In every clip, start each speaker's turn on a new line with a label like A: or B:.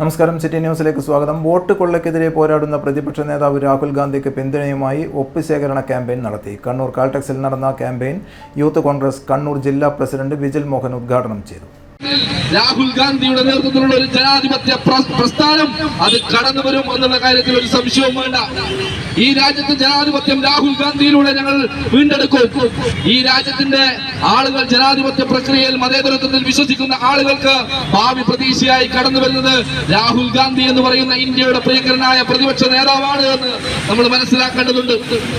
A: നമസ്കാരം. സിറ്റി ന്യൂസിലേക്ക് സ്വാഗതം. വോട്ട് കൊള്ളക്കെതിരെ പോരാടുന്ന പ്രതിപക്ഷ നേതാവ് രാഹുൽ ഗാന്ധിക്ക് പിന്തുണയുമായി ഒപ്പ് ശേഖരണ ക്യാമ്പയിൻ നടത്തി. കണ്ണൂർ കാൽടെക്സിൽ നടന്ന ക്യാമ്പയിൻ യൂത്ത് കോൺഗ്രസ് കണ്ണൂർ ജില്ലാ പ്രസിഡന്റ് വിജിൽ മോഹൻ ഉദ്ഘാടനം ചെയ്തു.
B: രാഹുൽ ഗാന്ധിയുടെ നേതൃത്വത്തിലുള്ള ഒരു ജനാധിപത്യ പ്രസ്ഥാനം അത് കടന്നു വരും എന്നുള്ള കാര്യത്തിൽ ഒരു സംശയവും വേണ്ട. ഈ രാജ്യത്തെ ജനാധിപത്യം രാഹുൽ ഗാന്ധിയിലൂടെ ഞങ്ങൾ വീണ്ടെടുക്കും. ഈ രാജ്യത്തിന്റെ ആളുകൾ ജനാധിപത്യ പ്രക്രിയയിൽ മതേതരത്വത്തിൽ വിശ്വസിക്കുന്ന ആളുകൾക്ക് ഭാവി പ്രതീക്ഷയായി കടന്നു വരുന്നത് രാഹുൽ ഗാന്ധി എന്ന് പറയുന്ന ഇന്ത്യയുടെ പ്രിയങ്കരനായ പ്രതിപക്ഷ നേതാവാണ് എന്ന് നമ്മൾ മനസ്സിലാക്കേണ്ടതുണ്ട്.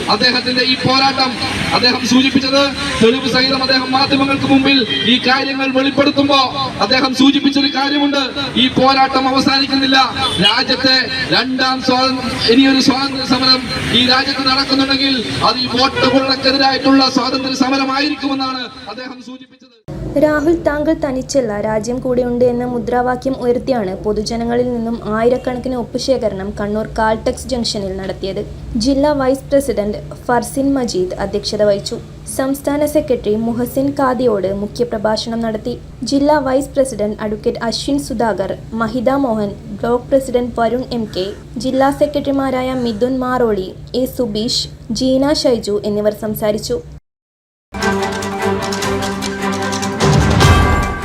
B: അദ്ദേഹത്തിന്റെ ഈ പോരാട്ടം അദ്ദേഹം സൂചിപ്പിച്ചത് തെളിവ് സഹിതം അദ്ദേഹം മാധ്യമങ്ങൾക്ക് മുമ്പിൽ ഈ കാര്യങ്ങൾ വെളിപ്പെടുത്തുമ്പോ അദ്ദേഹം സൂചിപ്പിച്ചൊരു കാര്യമുണ്ട്. ഈ പോരാട്ടം അവസാനിക്കുന്നില്ല. രാജ്യത്തെ രണ്ടാം ഇനിയൊരു സ്വാതന്ത്ര്യ സമരം ഈ രാജ്യത്ത് നടക്കുന്നുണ്ടെങ്കിൽ അത് ഈ വോട്ട് കൊള്ളക്കെതിരായിട്ടുള്ള സ്വാതന്ത്ര്യ സമരമായിരിക്കുമെന്നാണ് അദ്ദേഹം സൂചിപ്പിച്ചത്.
C: രാഹുൽ താങ്കൾ തനിച്ചല്ല രാജ്യം കൂടെയുണ്ട് എന്ന മുദ്രാവാക്യം ഉയർത്തിയാണ് പൊതുജനങ്ങളിൽ നിന്നും ആയിരക്കണക്കിന് ഒപ്പുശേഖരണം കണ്ണൂർ കാൽടെക്സ് ജംഗ്ഷനിൽ നടത്തിയത്. ജില്ലാ വൈസ് പ്രസിഡന്റ് ഫർസിൻ മജീദ് അധ്യക്ഷത വഹിച്ചു. സംസ്ഥാന സെക്രട്ടറി മുഹസിൻ കാദിയോട് മുഖ്യപ്രഭാഷണം നടത്തി. ജില്ലാ vice president advocate Ashwin Sudhakar Mahitha Mohan block president Varun M K ജില്ലാ സെക്രട്ടറിമാരായ മിഥുൻ മാറോളി എ സുബീഷ് ജീന ഷൈജു എന്നിവർ സംസാരിച്ചു.